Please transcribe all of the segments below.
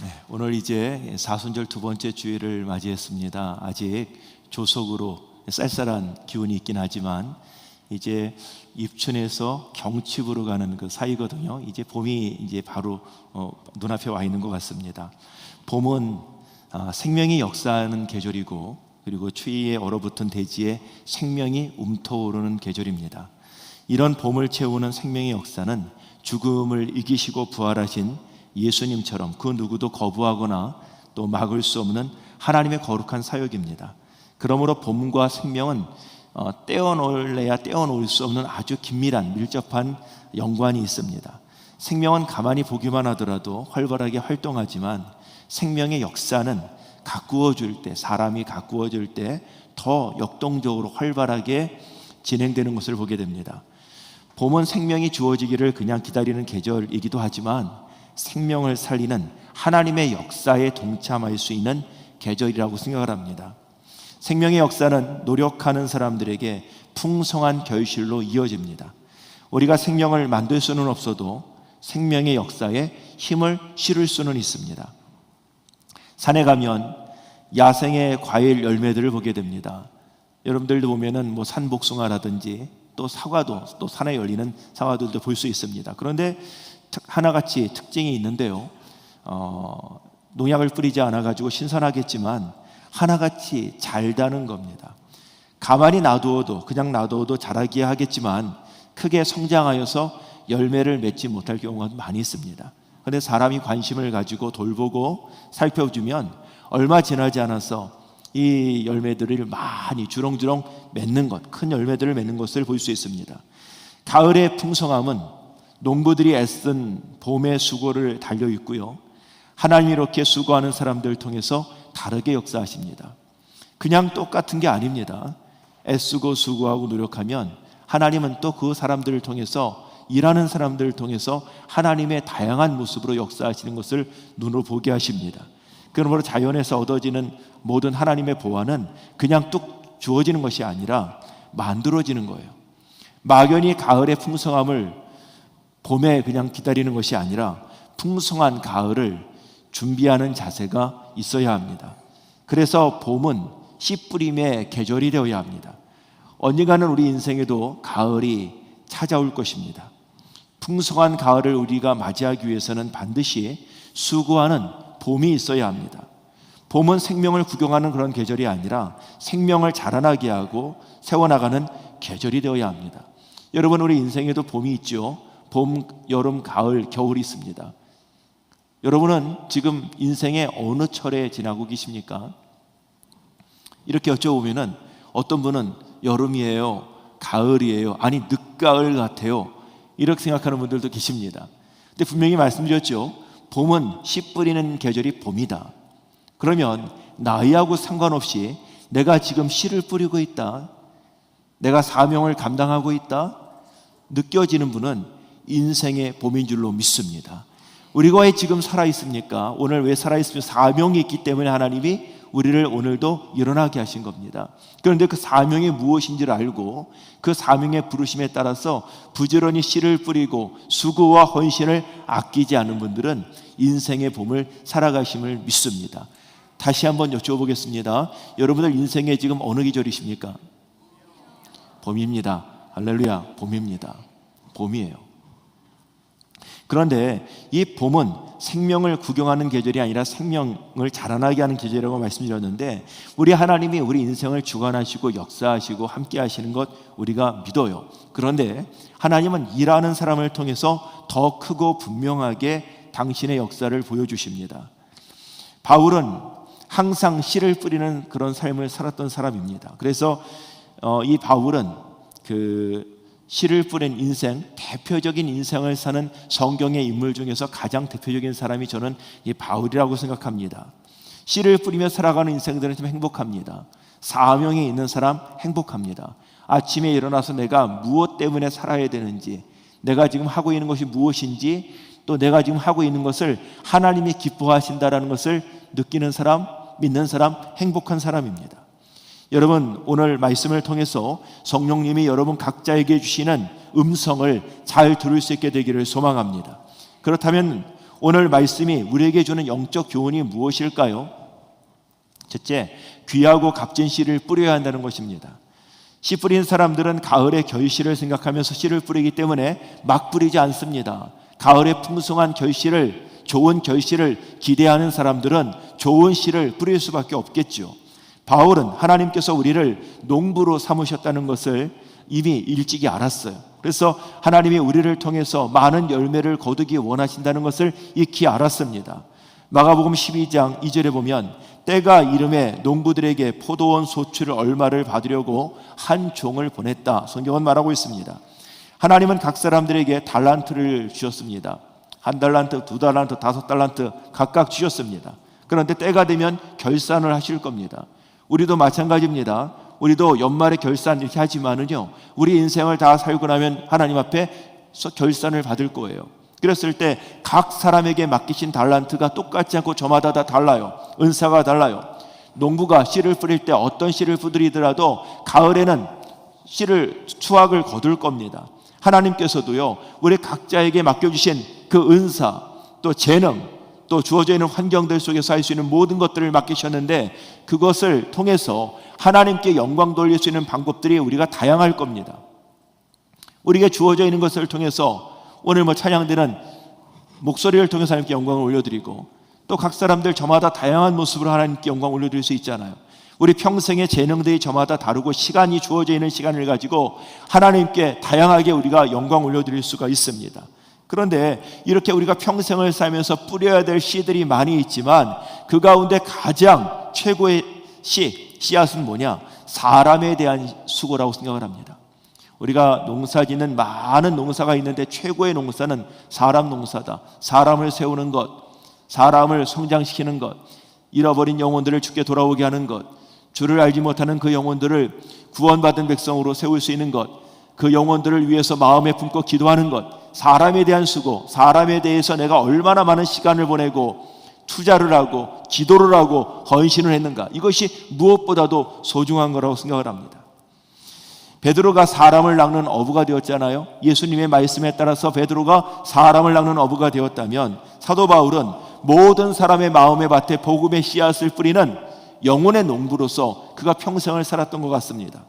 네, 오늘 이제 사순절 두 번째 주일을 맞이했습니다. 아직 조속으로 쌀쌀한 기운이 있긴 하지만 이제 입춘에서 경칩으로 가는 그 사이거든요. 이제 봄이 이제 바로 어, 눈앞에 와 있는 것 같습니다. 봄은 아, 생명이 역사하는 계절이고 그리고 추위에 얼어붙은 대지에 생명이 움터오르는 계절입니다. 이런 봄을 채우는 생명의 역사는 죽음을 이기시고 부활하신 예수님처럼 그 누구도 거부하거나 또 막을 수 없는 하나님의 거룩한 사역입니다. 그러므로 봄과 생명은 어, 떼어놓을래야 떼어놓을 수 없는 아주 긴밀한 밀접한 연관이 있습니다. 생명은 가만히 보기만 하더라도 활발하게 활동하지만 생명의 역사는 가꾸어 줄 때 사람이 가꾸어 줄 때 더 역동적으로 활발하게 진행되는 것을 보게 됩니다. 봄은 생명이 주어지기를 그냥 기다리는 계절이기도 하지만 생명을 살리는 하나님의 역사에 동참할 수 있는 계절이라고 생각을 합니다. 생명의 역사는 노력하는 사람들에게 풍성한 결실로 이어집니다. 우리가 생명을 만들 수는 없어도 생명의 역사에 힘을 실을 수는 있습니다. 산에 가면 야생의 과일 열매들을 보게 됩니다. 여러분들도 보면은 뭐 산복숭아라든지 또 사과도 또 산에 열리는 사과들도 볼 수 있습니다. 그런데 하나같이 특징이 있는데요. 어, 농약을 뿌리지 않아 가지고 신선하겠지만 하나같이 잘 다는 겁니다. 가만히 놔두어도 그냥 놔두어도 자라기 하겠지만 크게 성장하여서 열매를 맺지 못할 경우가 많이 있습니다. 그런데 사람이 관심을 가지고 돌보고 살펴주면 얼마 지나지 않아서 이 열매들을 많이 주렁주렁 맺는 것, 큰 열매들을 맺는 것을 볼 수 있습니다. 가을의 풍성함은 농부들이 애쓴 봄의 수고를 달려 있고요. 하나님이 이렇게 수고하는 사람들을 통해서 다르게 역사하십니다. 그냥 똑같은 게 아닙니다. 애쓰고 수고하고 노력하면 하나님은 또 그 사람들을 통해서 일하는 사람들을 통해서 하나님의 다양한 모습으로 역사하시는 것을 눈으로 보게 하십니다. 그러므로 자연에서 얻어지는 모든 하나님의 보완은 그냥 뚝 주어지는 것이 아니라 만들어지는 거예요. 막연히 가을의 풍성함을 봄에 그냥 기다리는 것이 아니라 풍성한 가을을 준비하는 자세가 있어야 합니다. 그래서 봄은 씨 뿌림의 계절이 되어야 합니다. 언젠가는 우리 인생에도 가을이 찾아올 것입니다. 풍성한 가을을 우리가 맞이하기 위해서는 반드시 수고하는 봄이 있어야 합니다. 봄은 생명을 구경하는 그런 계절이 아니라 생명을 자라나게 하고 세워나가는 계절이 되어야 합니다. 여러분, 우리 인생에도 봄이 있죠. 봄, 여름, 가을, 겨울이 있습니다. 여러분은 지금 인생의 어느 철에 지나고 계십니까? 이렇게 여쭤보면은 어떤 분은 여름이에요, 가을이에요, 아니 늦가을 같아요. 이렇게 생각하는 분들도 계십니다. 근데 분명히 말씀드렸죠. 봄은 씨 뿌리는 계절이 봄이다. 그러면 나이하고 상관없이 내가 지금 씨를 뿌리고 있다. 내가 사명을 감당하고 있다. 느껴지는 분은 인생의 봄인 줄로 믿습니다. 우리가 왜 지금 살아 있습니까? 오늘 왜 살아 있으면 사명이 있기 때문에 하나님이 우리를 오늘도 일어나게 하신 겁니다. 그런데 그 사명이 무엇인지를 알고 그 사명의 부르심에 따라서 부지런히 씨를 뿌리고 수고와 헌신을 아끼지 않은 분들은 인생의 봄을 살아가심을 믿습니다. 다시 한번 여쭤보겠습니다. 여러분들 인생의 지금 어느 계절이십니까? 봄입니다. 할렐루야, 봄입니다. 봄이에요. 그런데 이 봄은 생명을 구경하는 계절이 아니라 생명을 자라나게 하는 계절이라고 말씀드렸는데 우리 하나님이 우리 인생을 주관하시고 역사하시고 함께 하시는 것 우리가 믿어요. 그런데 하나님은 일하는 사람을 통해서 더 크고 분명하게 당신의 역사를 보여주십니다. 바울은 항상 씨를 뿌리는 그런 삶을 살았던 사람입니다. 그래서 어, 이 바울은 그 씨를 뿌린 인생, 대표적인 인생을 사는 성경의 인물 중에서 가장 대표적인 사람이 저는 이 바울이라고 생각합니다. 씨를 뿌리며 살아가는 인생들은 좀 행복합니다. 사명이 있는 사람 행복합니다. 아침에 일어나서 내가 무엇 때문에 살아야 되는지, 내가 지금 하고 있는 것이 무엇인지, 또 내가 지금 하고 있는 것을 하나님이 기뻐하신다라는 것을 느끼는 사람, 믿는 사람, 행복한 사람입니다. 여러분 오늘 말씀을 통해서 성령님이 여러분 각자에게 주시는 음성을 잘 들을 수 있게 되기를 소망합니다. 그렇다면 오늘 말씀이 우리에게 주는 영적 교훈이 무엇일까요? 첫째, 귀하고 값진 씨를 뿌려야 한다는 것입니다. 씨 뿌린 사람들은 가을의 결실을 생각하면서 씨를 뿌리기 때문에 막 뿌리지 않습니다. 가을의 풍성한 결실을 좋은 결실을 기대하는 사람들은 좋은 씨를 뿌릴 수밖에 없겠죠. 바울은 하나님께서 우리를 농부로 삼으셨다는 것을 이미 일찍이 알았어요. 그래서 하나님이 우리를 통해서 많은 열매를 거두기 원하신다는 것을 익히 알았습니다. 마가복음 12장 2절에 보면 때가 이름에 농부들에게 포도원 소출을 얼마를 받으려고 한 종을 보냈다. 성경은 말하고 있습니다. 하나님은 각 사람들에게 달란트를 주셨습니다. 한 달란트, 두 달란트, 다섯 달란트 각각 주셨습니다. 그런데 때가 되면 결산을 하실 겁니다. 우리도 마찬가지입니다. 우리도 연말에 결산 이렇게 하지만은요, 우리 인생을 다 살고 나면 하나님 앞에 결산을 받을 거예요. 그랬을 때 각 사람에게 맡기신 달란트가 똑같지 않고 저마다 다 달라요. 은사가 달라요. 농부가 씨를 뿌릴 때 어떤 씨를 뿌리더라도 가을에는 씨를 추악을 거둘 겁니다. 하나님께서도요, 우리 각자에게 맡겨주신 그 은사, 또 재능, 또 주어져 있는 환경들 속에서 할 수 있는 모든 것들을 맡기셨는데 그것을 통해서 하나님께 영광 돌릴 수 있는 방법들이 우리가 다양할 겁니다. 우리가 주어져 있는 것을 통해서 오늘 뭐 찬양되는 목소리를 통해서 하나님께 영광을 올려드리고 또 각 사람들 저마다 다양한 모습으로 하나님께 영광 올려드릴 수 있잖아요. 우리 평생의 재능들이 저마다 다르고 시간이 주어져 있는 시간을 가지고 하나님께 다양하게 우리가 영광 올려드릴 수가 있습니다. 그런데 이렇게 우리가 평생을 살면서 뿌려야 될 씨들이 많이 있지만 그 가운데 가장 최고의 씨, 씨앗은 뭐냐? 사람에 대한 수고라고 생각을 합니다. 우리가 농사 짓는 많은 농사가 있는데 최고의 농사는 사람 농사다. 사람을 세우는 것, 사람을 성장시키는 것, 잃어버린 영혼들을 죽게 돌아오게 하는 것, 주를 알지 못하는 그 영혼들을 구원받은 백성으로 세울 수 있는 것, 그 영혼들을 위해서 마음에 품고 기도하는 것, 사람에 대한 수고, 사람에 대해서 내가 얼마나 많은 시간을 보내고 투자를 하고 기도를 하고 헌신을 했는가. 이것이 무엇보다도 소중한 거라고 생각을 합니다. 베드로가 사람을 낚는 어부가 되었잖아요. 예수님의 말씀에 따라서 베드로가 사람을 낚는 어부가 되었다면 사도 바울은 모든 사람의 마음의 밭에 복음의 씨앗을 뿌리는 영혼의 농부로서 그가 평생을 살았던 것 같습니다.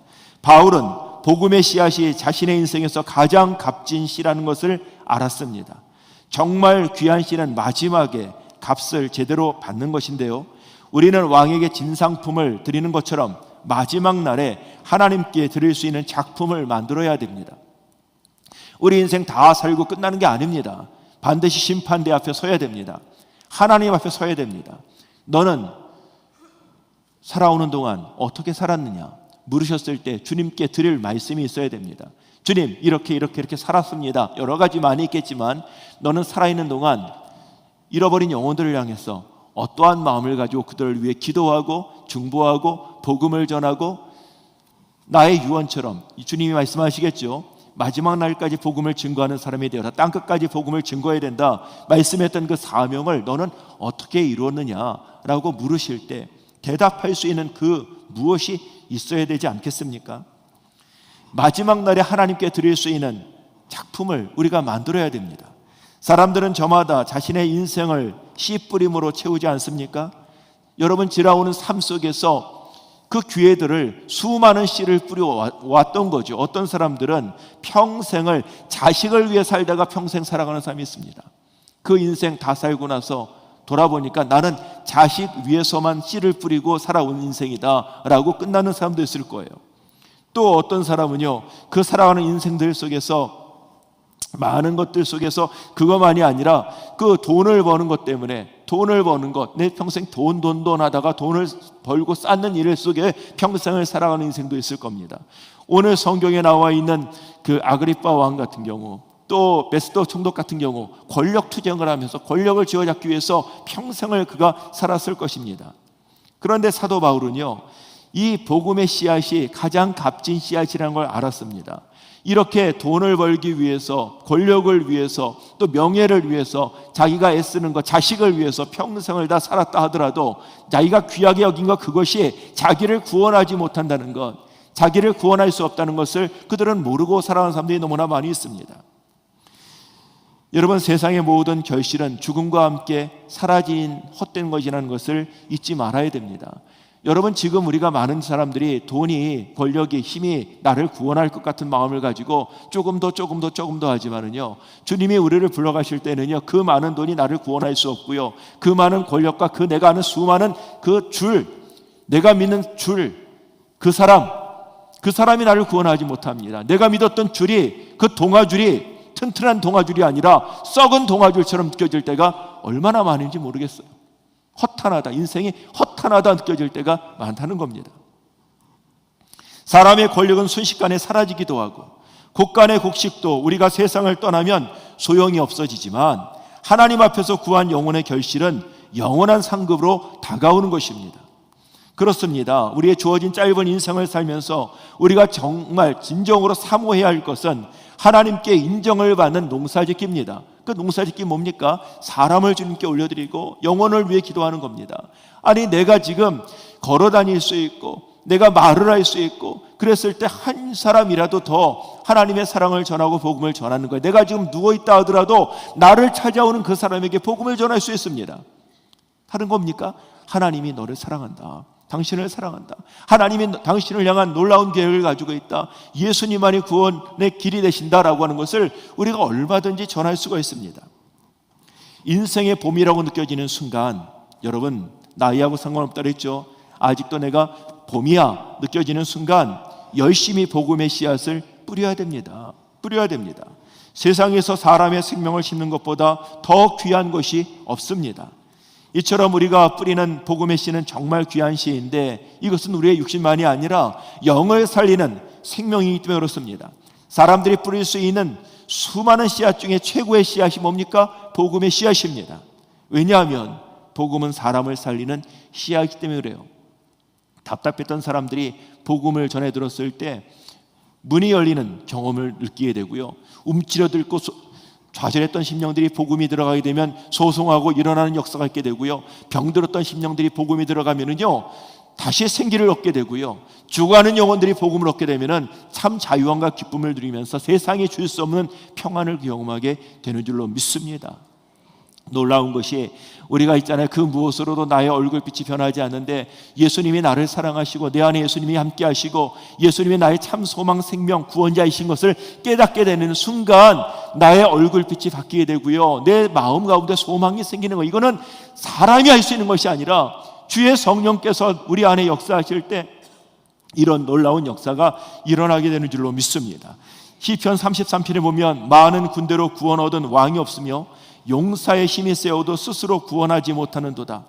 바울은 복음의 씨앗이 자신의 인생에서 가장 값진 씨라는 것을 알았습니다. 정말 귀한 씨는 마지막에 값을 제대로 받는 것인데요. 우리는 왕에게 진상품을 드리는 것처럼 마지막 날에 하나님께 드릴 수 있는 작품을 만들어야 됩니다. 우리 인생 다 살고 끝나는 게 아닙니다. 반드시 심판대 앞에 서야 됩니다. 하나님 앞에 서야 됩니다. 너는 살아오는 동안 어떻게 살았느냐? 물으셨을 때 주님께 드릴 말씀이 있어야 됩니다. 주님, 이렇게 이렇게 이렇게 살았습니다. 여러 가지 많이 있겠지만 너는 살아있는 동안 잃어버린 영혼들을 향해서 어떠한 마음을 가지고 그들을 위해 기도하고 중보하고 복음을 전하고 나의 유언처럼 주님이 말씀하시겠죠. 마지막 날까지 복음을 증거하는 사람이 되어라. 땅 끝까지 복음을 증거해야 된다. 말씀했던 그 사명을 너는 어떻게 이루었느냐라고 물으실 때 대답할 수 있는 그 무엇이 있어야 되지 않겠습니까? 마지막 날에 하나님께 드릴 수 있는 작품을 우리가 만들어야 됩니다. 사람들은 저마다 자신의 인생을 씨 뿌림으로 채우지 않습니까? 여러분 지나오는 삶 속에서 그 기회들을 수많은 씨를 뿌려 왔던 거죠. 어떤 사람들은 평생을 자식을 위해 살다가 평생 살아가는 사람이 있습니다. 그 인생 다 살고 나서 돌아보니까 나는 자식 위해서만 씨를 뿌리고 살아온 인생이다라고 끝나는 사람도 있을 거예요. 또 어떤 사람은요, 그 살아가는 인생들 속에서 많은 것들 속에서 그것만이 아니라 그 돈을 버는 것 때문에 돈을 버는 것, 내 평생 돈, 돈, 돈 하다가 돈을 벌고 쌓는 일 속에 평생을 살아가는 인생도 있을 겁니다. 오늘 성경에 나와 있는 그 아그리파 왕 같은 경우 또 베스도 총독 같은 경우 권력 투쟁을 하면서 권력을 쥐어잡기 위해서 평생을 그가 살았을 것입니다. 그런데 사도 바울은요, 이 복음의 씨앗이 가장 값진 씨앗이라는 걸 알았습니다. 이렇게 돈을 벌기 위해서, 권력을 위해서, 또 명예를 위해서, 자기가 애쓰는 것, 자식을 위해서 평생을 다 살았다 하더라도 자기가 귀하게 여긴 것 그것이 자기를 구원하지 못한다는 것, 자기를 구원할 수 없다는 것을 그들은 모르고 살아가는 사람들이 너무나 많이 있습니다. 여러분 세상의 모든 결실은 죽음과 함께 사라진 헛된 것이라는 것을 잊지 말아야 됩니다. 여러분 지금 우리가 많은 사람들이 돈이 권력이 힘이 나를 구원할 것 같은 마음을 가지고 조금 더 조금 더 조금 더 하지만은요 주님이 우리를 불러가실 때는요 그 많은 돈이 나를 구원할 수 없고요 그 많은 권력과 그 내가 아는 수많은 그 줄 내가 믿는 줄 그 사람 그 사람이 나를 구원하지 못합니다 내가 믿었던 줄이 그 동아줄이 튼튼한 동아줄이 아니라 썩은 동아줄처럼 느껴질 때가 얼마나 많은지 모르겠어요 허탄하다. 인생이 허탄하다 느껴질 때가 많다는 겁니다. 사람의 권력은 순식간에 사라지기도 하고 곡간의 곡식도 우리가 세상을 떠나면 소용이 없어지지만 하나님 앞에서 구한 영혼의 결실은 영원한 상급으로 다가오는 것입니다. 그렇습니다. 우리의 주어진 짧은 인생을 살면서 우리가 정말 진정으로 사모해야 할 것은 하나님께 인정을 받는 농사짓기입니다. 그 농사짓기 뭡니까? 사람을 주님께 올려드리고 영혼을 위해 기도하는 겁니다. 아니 내가 지금 걸어 다닐 수 있고 내가 말을 할 수 있고 그랬을 때 한 사람이라도 더 하나님의 사랑을 전하고 복음을 전하는 거예요. 내가 지금 누워 있다 하더라도 나를 찾아오는 그 사람에게 복음을 전할 수 있습니다. 다른 겁니까? 하나님이 너를 사랑한다. 당신을 사랑한다. 하나님이 당신을 향한 놀라운 계획을 가지고 있다. 예수님만이 구원의 길이 되신다라고 하는 것을 우리가 얼마든지 전할 수가 있습니다. 인생의 봄이라고 느껴지는 순간, 여러분 나이하고 상관없다 그랬죠. 아직도 내가 봄이야 느껴지는 순간 열심히 복음의 씨앗을 뿌려야 됩니다. 뿌려야 됩니다. 세상에서 사람의 생명을 심는 것보다 더 귀한 것이 없습니다. 이처럼 우리가 뿌리는 복음의 씨는 정말 귀한 씨인데 이것은 우리의 육신만이 아니라 영을 살리는 생명이기 때문에 그렇습니다. 사람들이 뿌릴 수 있는 수많은 씨앗 중에 최고의 씨앗이 뭡니까? 복음의 씨앗입니다. 왜냐하면 복음은 사람을 살리는 씨앗이기 때문에 그래요. 답답했던 사람들이 복음을 전해 들었을 때 문이 열리는 경험을 느끼게 되고요. 움츠려들고 좌절했던 심령들이 복음이 들어가게 되면 소송하고 일어나는 역사가 있게 되고요. 병들었던 심령들이 복음이 들어가면은요. 다시 생기를 얻게 되고요. 죽어가는 영혼들이 복음을 얻게 되면은 참 자유함과 기쁨을 누리면서 세상에 줄수 없는 평안을 경험하게 되는 줄로 믿습니다. 놀라운 것이 우리가 있잖아요. 그 무엇으로도 나의 얼굴빛이 변하지 않는데 예수님이 나를 사랑하시고 내 안에 예수님이 함께 하시고 예수님이 나의 참 소망 생명 구원자이신 것을 깨닫게 되는 순간 나의 얼굴빛이 바뀌게 되고요. 내 마음 가운데 소망이 생기는 거. 이거는 사람이 할 수 있는 것이 아니라 주의 성령께서 우리 안에 역사하실 때 이런 놀라운 역사가 일어나게 되는 줄로 믿습니다. 시편 33편에 보면 많은 군대로 구원 얻은 왕이 없으며 용사의 힘이 세워도 스스로 구원하지 못하는도다.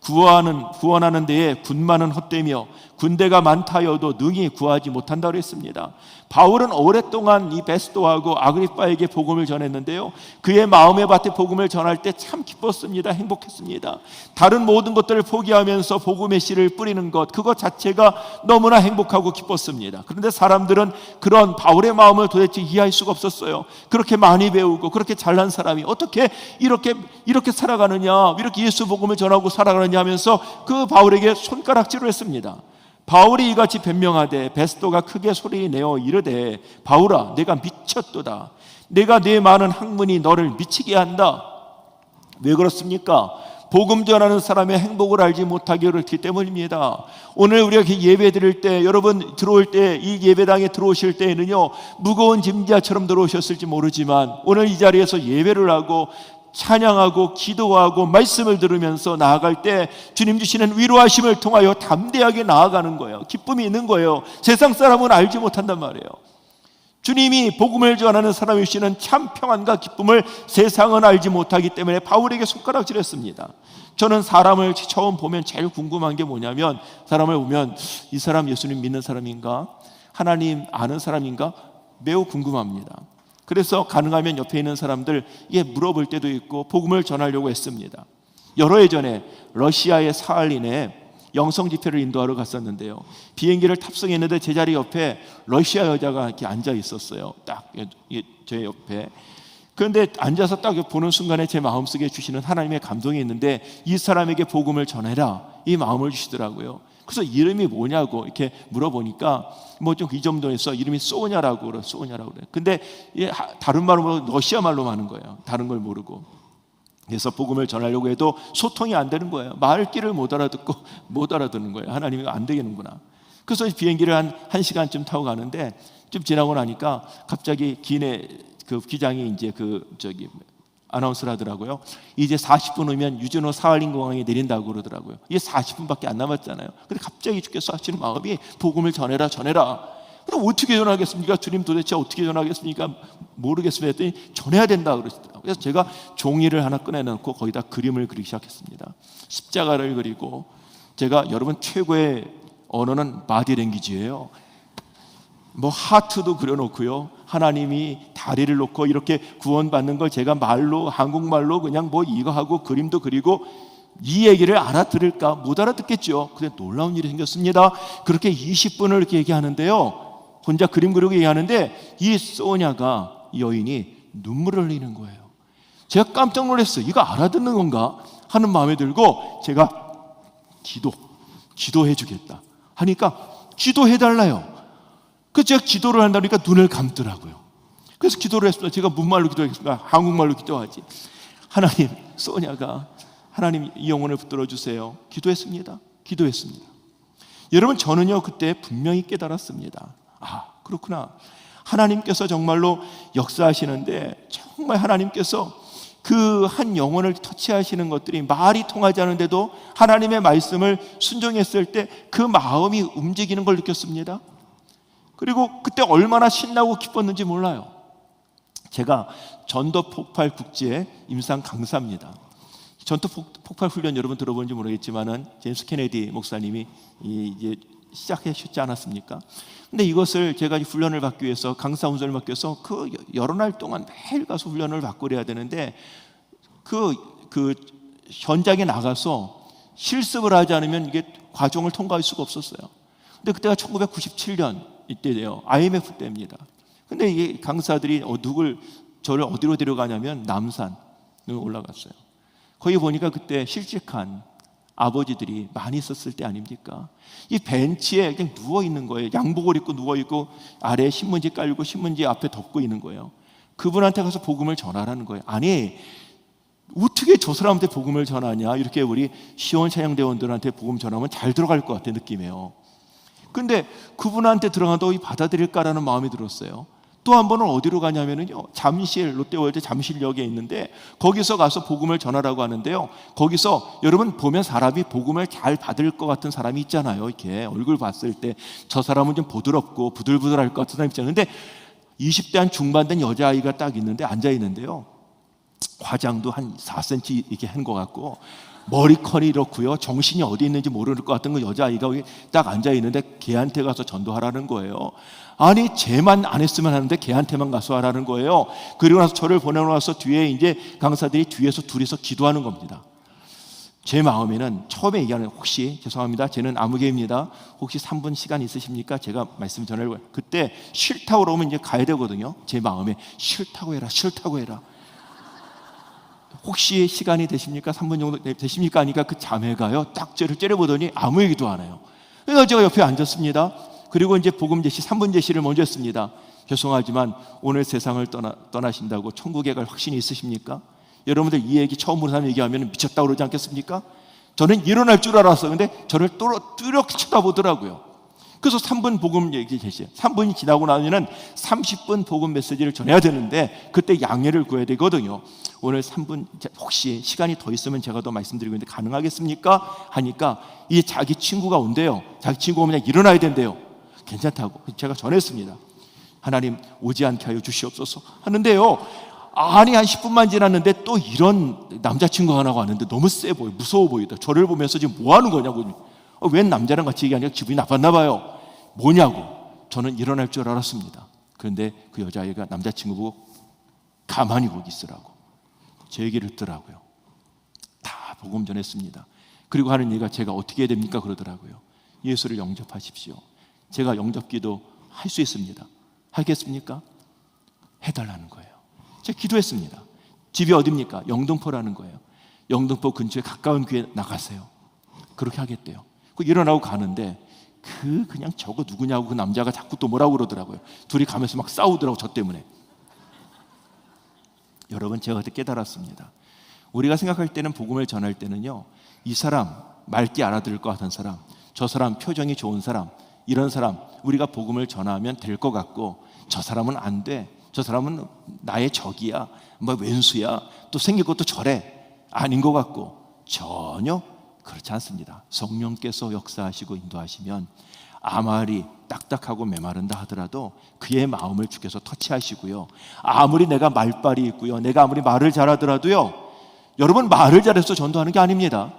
구원하는 구원하는 데에 군마는 헛되며 군대가 많다여도 능히 구하지 못한다 그랬습니다. 바울은 오랫동안 이 베스도하고 아그리파에게 복음을 전했는데요. 그의 마음의 밭에 복음을 전할 때 참 기뻤습니다. 행복했습니다. 다른 모든 것들을 포기하면서 복음의 씨를 뿌리는 것 그것 자체가 너무나 행복하고 기뻤습니다. 그런데 사람들은 그런 바울의 마음을 도대체 이해할 수가 없었어요. 그렇게 많이 배우고 그렇게 잘난 사람이 어떻게 이렇게 이렇게 살아가느냐, 이렇게 예수 복음을 전하고 살아가느냐 하면서 그 바울에게 손가락질을 했습니다. 바울이 이같이 변명하되 베스도가 크게 소리 내어 이르되 바울아 내가 미쳤도다 내가 네 많은 학문이 너를 미치게 한다 왜 그렇습니까? 복음 전하는 사람의 행복을 알지 못하기 그렇기 때문입니다. 오늘 우리가 예배 드릴 때 여러분 들어올 때 이 예배당에 들어오실 때에는요 무거운 짐자처럼 들어오셨을지 모르지만 오늘 이 자리에서 예배를 하고 찬양하고 기도하고 말씀을 들으면서 나아갈 때 주님 주시는 위로하심을 통하여 담대하게 나아가는 거예요. 기쁨이 있는 거예요. 세상 사람은 알지 못한단 말이에요. 주님이 복음을 전하는 사람이 주시는 참 평안과 기쁨을 세상은 알지 못하기 때문에 바울에게 손가락질 했습니다. 저는 사람을 처음 보면 제일 궁금한 게 뭐냐면 사람을 보면 이 사람 예수님 믿는 사람인가? 하나님 아는 사람인가? 매우 궁금합니다. 그래서 가능하면 옆에 있는 사람들 예 물어볼 때도 있고 복음을 전하려고 했습니다. 여러 해 전에 러시아의 사할린에 영성 집회를 인도하러 갔었는데요. 비행기를 탑승했는데 제 자리 옆에 러시아 여자가 이렇게 앉아 있었어요. 딱 제 옆에. 그런데 앉아서 딱 보는 순간에 제 마음속에 주시는 하나님의 감동이 있는데 이 사람에게 복음을 전해라 이 마음을 주시더라고요. 그래서 이름이 뭐냐고 이렇게 물어보니까 뭐 좀 이 정도 에서 이름이 소냐라고 그래 소냐라고 그래. 근데 다른 말로 러시아 말로 하는 거예요. 다른 걸 모르고. 그래서 복음을 전하려고 해도 소통이 안 되는 거예요. 말귀를 못 알아듣고 못 알아듣는 거예요. 하나님이 안 되겠는구나. 그래서 비행기를 한 1시간쯤 타고 가는데 좀 지나고 나니까 갑자기 기내 그 기장이 이제 그 저기 아나운서를 하더라고요. 이제 40분 후면 유진호 사할린 공항에 내린다고 그러더라고요. 이게 40분밖에 안 남았잖아요. 근데 갑자기 주께서 하시는 마음이 복음을 전해라 전해라. 그럼 어떻게 전하겠습니까? 주님 도대체 어떻게 전하겠습니까? 모르겠습니다. 했더니 전해야 된다 그러시더라고요. 그래서 제가 종이를 하나 꺼내놓고 거기다 그림을 그리기 시작했습니다. 십자가를 그리고 제가 여러분 최고의 언어는 바디 랭귀지예요. 뭐 하트도 그려놓고요. 하나님이 다리를 놓고 이렇게 구원받는 걸 제가 말로 한국말로 그냥 뭐 이거 하고 그림도 그리고 이 얘기를 알아들을까 못 알아듣겠죠. 근데 놀라운 일이 생겼습니다. 그렇게 20분을 이렇게 얘기하는데요. 혼자 그림 그리고 얘기하는데 이 소냐가 이 여인이 눈물을 흘리는 거예요. 제가 깜짝 놀랐어요. 이거 알아듣는 건가 하는 마음에 들고 제가 기도, 기도해 주겠다 하니까 기도해 달라요. 그 제가 기도를 한다 니까 눈을 감더라고요. 그래서 기도를 했습니다. 제가 무말로 기도했습니다. 한국말로 기도하지. 하나님, 소냐가 하나님 이 영혼을 붙들어 주세요. 기도했습니다. 기도했습니다. 여러분 저는요 그때 분명히 깨달았습니다. 아 그렇구나. 하나님께서 정말로 역사하시는데 정말 하나님께서 그 한 영혼을 터치하시는 것들이 말이 통하지 않은데도 하나님의 말씀을 순종했을 때 그 마음이 움직이는 걸 느꼈습니다. 그리고 그때 얼마나 신나고 기뻤는지 몰라요. 제가 전도 폭발 국지의 임상 강사입니다. 폭- 폭발 훈련 여러분 들어본지 모르겠지만은 제임스 케네디 목사님이 이- 이제 시작해 주지 않았습니까? 근데 이것을 제가 이 훈련을 받기 위해서 강사 훈련을 받기 위해서 그 여러 날 동안 매일 가서 훈련을 받고 그래야 되는데 그, 그 현장에 나가서 실습을 하지 않으면 이게 과정을 통과할 수가 없었어요. 근데 그때가 1997년 이때예요. IMF 때입니다. 근데 이게 강사들이 어, 누굴 저를 어디로 데려가냐면 남산 올라갔어요. 거기 보니까 그때 실직한 아버지들이 많이 있었을 때 아닙니까? 이 벤치에 그냥 누워 있는 거예요. 양복을 입고 누워 있고 아래에 신문지 깔고 신문지 앞에 덮고 있는 거예요. 그분한테 가서 복음을 전하라는 거예요. 아니 어떻게 저 사람한테 복음을 전하냐? 이렇게 우리 시원 찬양대원들한테 복음 전하면 잘 들어갈 것 같은 느낌이에요. 근데 그분한테 들어가도 이 받아들일까라는 마음이 들었어요. 또 한 번은 어디로 가냐면은요. 잠실 롯데월드 잠실역에 있는데 거기서 가서 복음을 전하라고 하는데요. 거기서 여러분 보면 사람이 복음을 잘 받을 것 같은 사람이 있잖아요. 이렇게 얼굴 봤을 때 저 사람은 좀 부드럽고 부들부들할 것 같은 사람 있잖아요. 근데 20대 한 중반 된 여자아이가 딱 있는데 앉아 있는데요. 화장도 한 4cm 이렇게 한 것 같고 머리컬이 이렇고요. 정신이 어디 있는지 모르는 것 같은 그 여자아이가 딱 앉아 있는데 걔한테 가서 전도하라는 거예요. 아니 쟤만 안 했으면 하는데 걔한테만 가서 하라는 거예요. 그리고 나서 저를 보내놓아서 뒤에 이제 강사들이 뒤에서 둘이서 기도하는 겁니다. 제 마음에는 처음에 얘기하는 혹시 죄송합니다. 쟤는 아무개입니다. 혹시 3분 시간 있으십니까? 제가 말씀 전하려고. 그때 싫다고 그러면 이제 가야 되거든요. 제 마음에 싫다고 해라. 싫다고 해라. 혹시 시간이 되십니까? 3분 정도 되- 되십니까? 하니까 그 자매가요. 딱 저를 째려보더니 아무 얘기도 안 해요. 그래서 제가 옆에 앉았습니다. 그리고 이제 복음 제시 3분 제시를 먼저 했습니다. 죄송하지만 오늘 세상을 떠나, 떠나신다고 천국에 갈 확신이 있으십니까? 여러분들 이 얘기 처음으로 사람 얘기하면 미쳤다고 그러지 않겠습니까? 저는 일어날 줄 알았어요. 근데 저를 또 뚜렷이 쳐다보더라고요. 그래서 3분 복음 얘기 제시. 3분이 지나고 나면은 30분 복음 메시지를 전해야 되는데 그때 양해를 구해야 되거든요. 오늘 3분 혹시 시간이 더 있으면 제가 더 말씀드리고 있는데 가능하겠습니까? 하니까 이 자기 친구가 온대요. 자기 친구가 그냥 일어나야 된대요. 괜찮다고 제가 전했습니다. 하나님 오지 않게 하여 주시옵소서 하는데요. 아니 한 10분만 지났는데 또 이런 남자친구 하나가 왔는데 너무 세 보여 무서워 보이다. 저를 보면서 지금 뭐 하는 거냐고. 어, 웬 남자랑 같이 얘기하니까 기분이 나빴나 봐요. 뭐냐고. 저는 일어날 줄 알았습니다. 그런데 그 여자애가 남자친구 보고 가만히 거기 있으라고. 제 얘기를 듣더라고요. 다 복음 전했습니다. 그리고 하는 얘기가 제가 어떻게 해야 됩니까? 그러더라고요. 예수를 영접하십시오. 제가 영접기도 할 수 있습니다. 하겠습니까? 해달라는 거예요. 제가 기도했습니다. 집이 어딥니까? 영등포라는 거예요. 영등포 근처에 가까운 교회 나가세요. 그렇게 하겠대요. 그 일어나고 가는데 그 그냥 저거 누구냐고 그 남자가 자꾸 또 뭐라고 그러더라고요. 둘이 가면서 막 싸우더라고 저 때문에. 여러분 제가 그때 깨달았습니다. 우리가 생각할 때는 복음을 전할 때는요. 이 사람 맑게 알아들을 것 같은 사람, 저 사람 표정이 좋은 사람, 이런 사람 우리가 복음을 전하면 될 것 같고 저 사람은 안 돼. 저 사람은 나의 적이야. 뭐 왼수야. 또 생긴 것도 저래. 아닌 것 같고 전혀 그렇지 않습니다. 성령께서 역사하시고 인도하시면 아무리 딱딱하고 메마른다 하더라도 그의 마음을 주께서 터치하시고요. 아무리 내가 말빨이 있고요. 내가 아무리 말을 잘하더라도요. 여러분 말을 잘해서 전도하는 게 아닙니다.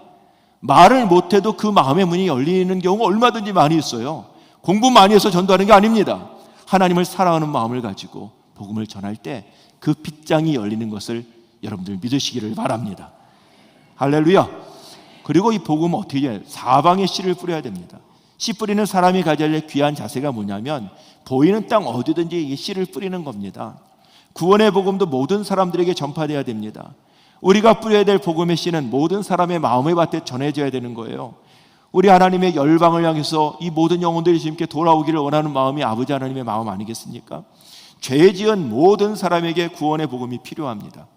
말을 못해도 그 마음의 문이 열리는 경우가 얼마든지 많이 있어요. 공부 많이 해서 전도하는 게 아닙니다. 하나님을 사랑하는 마음을 가지고 복음을 전할 때 그 빗장이 열리는 것을 여러분들 믿으시기를 바랍니다. 할렐루야. 그리고 이 복음은 어떻게 해요? 사방에 씨를 뿌려야 됩니다. 씨 뿌리는 사람이 가져야 할 귀한 자세가 뭐냐면 보이는 땅 어디든지 이 씨를 뿌리는 겁니다. 구원의 복음도 모든 사람들에게 전파돼야 됩니다. 우리가 뿌려야 될 복음의 씨는 모든 사람의 마음의 밭에 전해져야 되는 거예요. 우리 하나님의 열방을 향해서 이 모든 영혼들이 주님께 돌아오기를 원하는 마음이 아버지 하나님의 마음 아니겠습니까? 죄 지은 모든 사람에게 구원의 복음이 필요합니다.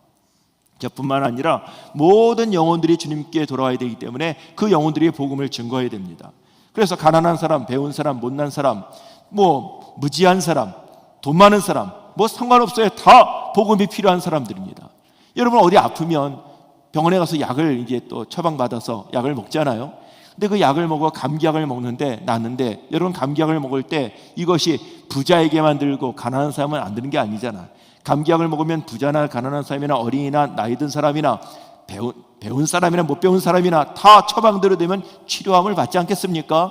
저뿐만 아니라 모든 영혼들이 주님께 돌아와야 되기 때문에 그 영혼들이 복음을 증거해야 됩니다. 그래서 가난한 사람, 배운 사람, 못난 사람, 뭐 무지한 사람, 돈 많은 사람, 뭐 상관없어요. 다 복음이 필요한 사람들입니다. 여러분 어디 아프면 병원에 가서 약을 이제 또 처방 받아서 약을 먹잖아요. 근데 그 약을 먹어 감기약을 먹는데 낫는데 여러분 감기약을 먹을 때 이것이 부자에게만 들고 가난한 사람은 안 드는 게 아니잖아. 감기약을 먹으면 부자나 가난한 사람이나 어린이나 나이 든 사람이나 배운, 배운 사람이나 못 배운 사람이나 다 처방대로 되면 치료함을 받지 않겠습니까?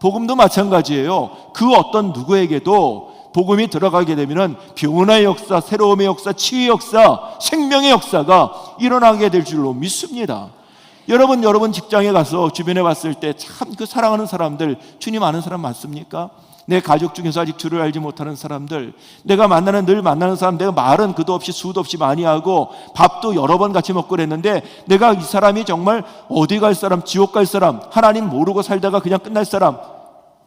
복음도 마찬가지예요. 그 어떤 누구에게도 복음이 들어가게 되면은 병원의 역사, 새로움의 역사, 치유의 역사, 생명의 역사가 일어나게 될 줄로 믿습니다. 여러분, 여러분 직장에 가서 주변에 봤을 때 참 그 사랑하는 사람들, 주님 아는 사람 맞습니까? 내 가족 중에서 아직 주를 알지 못하는 사람들, 내가 만나는 늘 만나는 사람, 내가 말은 그도 없이 수도 없이 많이 하고 밥도 여러 번 같이 먹고 그랬는데 내가 이 사람이 정말 어디 갈 사람, 지옥 갈 사람, 하나님 모르고 살다가 그냥 끝날 사람,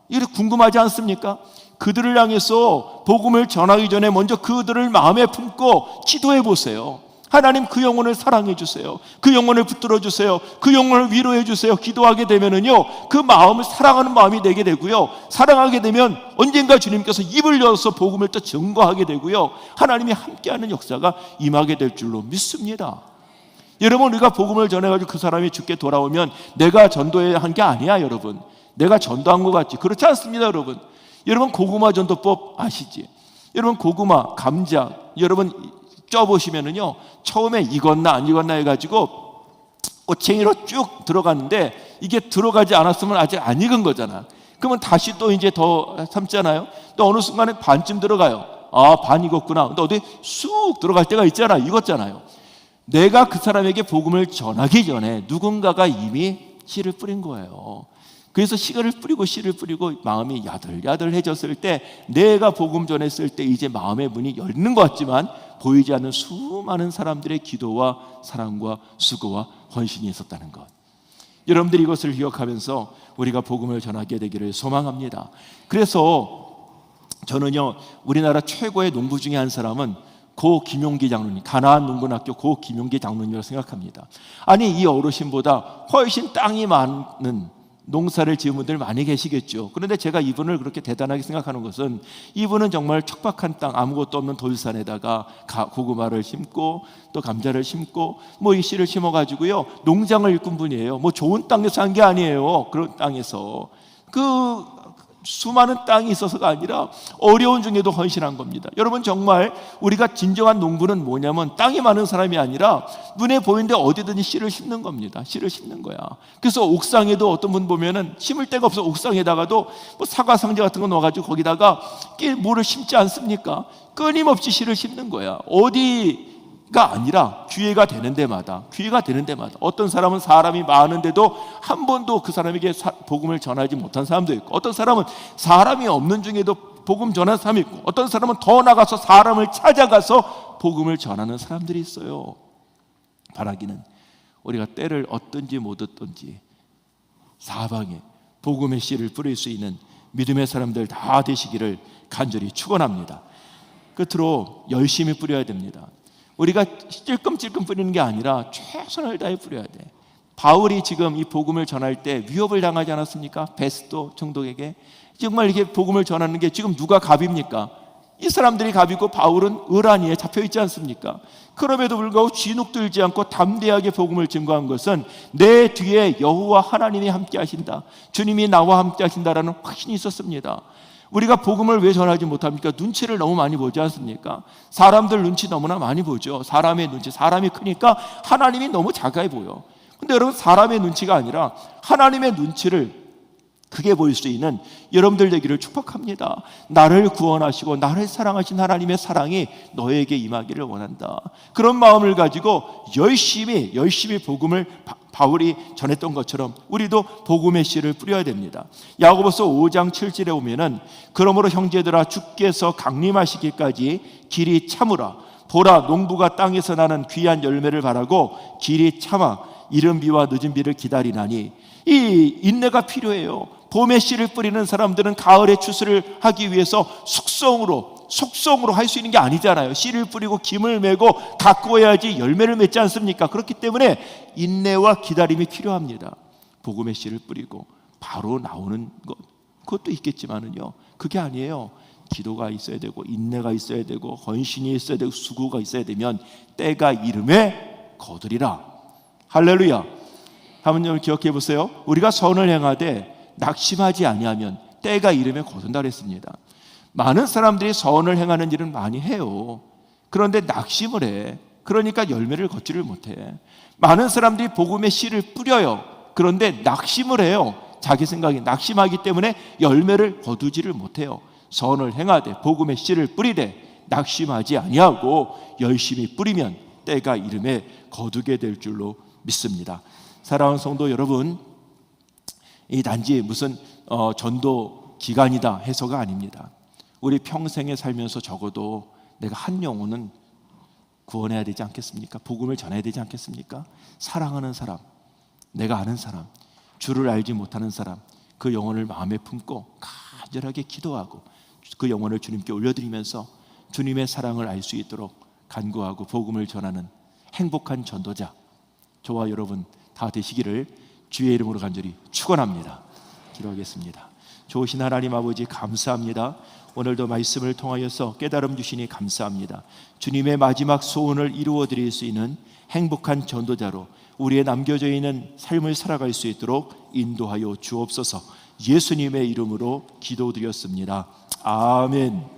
이렇게 궁금하지 않습니까? 그들을 향해서 복음을 전하기 전에 먼저 그들을 마음에 품고 기도해 보세요. 하나님 그 영혼을 사랑해 주세요. 그 영혼을 붙들어 주세요. 그 영혼을 위로해 주세요. 기도하게 되면은요, 그 마음을 사랑하는 마음이 되게 되고요. 사랑하게 되면 언젠가 주님께서 입을 열어서 복음을 또 증거하게 되고요. 하나님이 함께하는 역사가 임하게 될 줄로 믿습니다. 여러분 우리가 복음을 전해가지고 그 사람이 죽게 돌아오면 내가 전도해야 한 게 아니야, 여러분. 내가 전도한 것 같지. 그렇지 않습니다, 여러분. 여러분 고구마 전도법 아시지? 여러분 고구마, 감자, 여러분 쪄보시면은요 처음에 익었나 안 익었나 해가지고 꼬챙이로 쭉 들어갔는데 이게 들어가지 않았으면 아직 안 익은 거잖아. 그러면 다시 또 이제 더 삶잖아요. 또 어느 순간에 반쯤 들어가요. 아, 반 익었구나. 근데 어디 쑥 들어갈 때가 있잖아. 익었잖아요. 내가 그 사람에게 복음을 전하기 전에 누군가가 이미 씨를 뿌린 거예요. 그래서 씨를 뿌리고 씨를 뿌리고 마음이 야들야들해졌을 때 내가 복음 전했을 때 이제 마음의 문이 열리는 것 같지만 보이지 않는 수많은 사람들의 기도와 사랑과 수고와 헌신이 있었다는 것. 여러분들이 이것을 기억하면서 우리가 복음을 전하게 되기를 소망합니다. 그래서 저는요 우리나라 최고의 농부 중에 한 사람은 고 김용기 장로님, 가나안 농군학교 고 김용기 장로님이라고 생각합니다. 아니 이 어르신보다 훨씬 땅이 많은 농사를 지은 분들 많이 계시겠죠. 그런데 제가 이분을 그렇게 대단하게 생각하는 것은 이분은 정말 척박한 땅 아무것도 없는 돌산에다가 고구마를 심고 또 감자를 심고 뭐 이 씨를 심어 가지고요. 농장을 일꾼 분이에요. 뭐 좋은 땅에서 한 게 아니에요. 그런 땅에서 그 수많은 땅이 있어서가 아니라 어려운 중에도 헌신한 겁니다. 여러분 정말 우리가 진정한 농부는 뭐냐면 땅이 많은 사람이 아니라 눈에 보이는데 어디든지 씨를 심는 겁니다. 씨를 심는 거야. 그래서 옥상에도 어떤 분 보면은 심을 데가 없어 옥상에다가도 뭐 사과 상자 같은 거 넣어가지고 거기다가 끼 뭐를 심지 않습니까? 끊임없이 씨를 심는 거야. 어디 가 아니라 기회가 되는 데마다 기회가 되는 데마다 어떤 사람은 사람이 많은데도 한 번도 그 사람에게 사, 복음을 전하지 못한 사람도 있고 어떤 사람은 사람이 없는 중에도 복음 전하는 사람이 있고 어떤 사람은 더 나가서 사람을 찾아가서 복음을 전하는 사람들이 있어요. 바라기는 우리가 때를 얻든지 못 얻든지 사방에 복음의 씨를 뿌릴 수 있는 믿음의 사람들 다 되시기를 간절히 축원합니다. 끝으로 열심히 뿌려야 됩니다. 우리가 찔끔찔끔 뿌리는 게 아니라 최선을 다해 뿌려야 돼. 바울이 지금 이 복음을 전할 때 위협을 당하지 않았습니까? 베스도 총독에게 정말 이게 복음을 전하는 게 지금 누가 갑입니까? 이 사람들이 갑이고 바울은 을안위에 잡혀 있지 않습니까? 그럼에도 불구하고 쥐눅들지 않고 담대하게 복음을 증거한 것은 내 뒤에 여호와 하나님이 함께 하신다. 주님이 나와 함께 하신다라는 확신이 있었습니다. 우리가 복음을 왜 전하지 못합니까? 눈치를 너무 많이 보지 않습니까? 사람들 눈치 너무나 많이 보죠. 사람의 눈치, 사람이 크니까 하나님이 너무 작아 보여. 근데 여러분 사람의 눈치가 아니라 하나님의 눈치를 크게 보일 수 있는 여러분들 되기를 축복합니다. 나를 구원하시고 나를 사랑하신 하나님의 사랑이 너에게 임하기를 원한다. 그런 마음을 가지고 열심히 열심히 복음을 바, 바울이 전했던 것처럼 우리도 복음의 씨를 뿌려야 됩니다. 야고보서 5장 7절에 오면은 그러므로 형제들아 주께서 강림하시기까지 길이 참으라 보라 농부가 땅에서 나는 귀한 열매를 바라고 길이 참아 이른 비와 늦은 비를 기다리나니 이 인내가 필요해요. 봄에 씨를 뿌리는 사람들은 가을에 추수를 하기 위해서 숙성으로 속성으로 할 수 있는 게 아니잖아요. 씨를 뿌리고 김을 메고 가꾸어야지 열매를 맺지 않습니까? 그렇기 때문에 인내와 기다림이 필요합니다. 복음의 씨를 뿌리고 바로 나오는 것 그것도 있겠지만은요. 그게 아니에요. 기도가 있어야 되고 인내가 있어야 되고 헌신이 있어야 되고 수고가 있어야 되면 때가 이름에 거두리라. 할렐루야. 여러분 기억해 보세요. 우리가 선을 행하되 낙심하지 아니하면 때가 이름에 거둔다 그랬습니다. 많은 사람들이 선을 행하는 일은 많이 해요. 그런데 낙심을 해. 그러니까 열매를 걷지를 못해. 많은 사람들이 복음의 씨를 뿌려요. 그런데 낙심을 해요. 자기 생각이 낙심하기 때문에 열매를 거두지를 못해요. 선을 행하되 복음의 씨를 뿌리되 낙심하지 아니하고 열심히 뿌리면 때가 이름에 거두게 될 줄로 믿습니다. 사랑하는 성도 여러분, 이 단지 무슨 어, 전도 기간이다 해서가 아닙니다. 우리 평생에 살면서 적어도 내가 한 영혼은 구원해야 되지 않겠습니까? 복음을 전해야 되지 않겠습니까? 사랑하는 사람, 내가 아는 사람, 주를 알지 못하는 사람, 그 영혼을 마음에 품고 간절하게 기도하고 그 영혼을 주님께 올려드리면서 주님의 사랑을 알 수 있도록 간구하고 복음을 전하는 행복한 전도자 저와 여러분 다 되시기를 주의 이름으로 간절히 축원합니다. 기도하겠습니다. 좋으신 하나님 아버지 감사합니다. 오늘도 말씀을 통하여서 깨달음 주시니 감사합니다. 주님의 마지막 소원을 이루어 드릴 수 있는 행복한 전도자로 우리의 남겨져 있는 삶을 살아갈 수 있도록 인도하여 주옵소서. 예수님의 이름으로 기도드렸습니다. 아멘.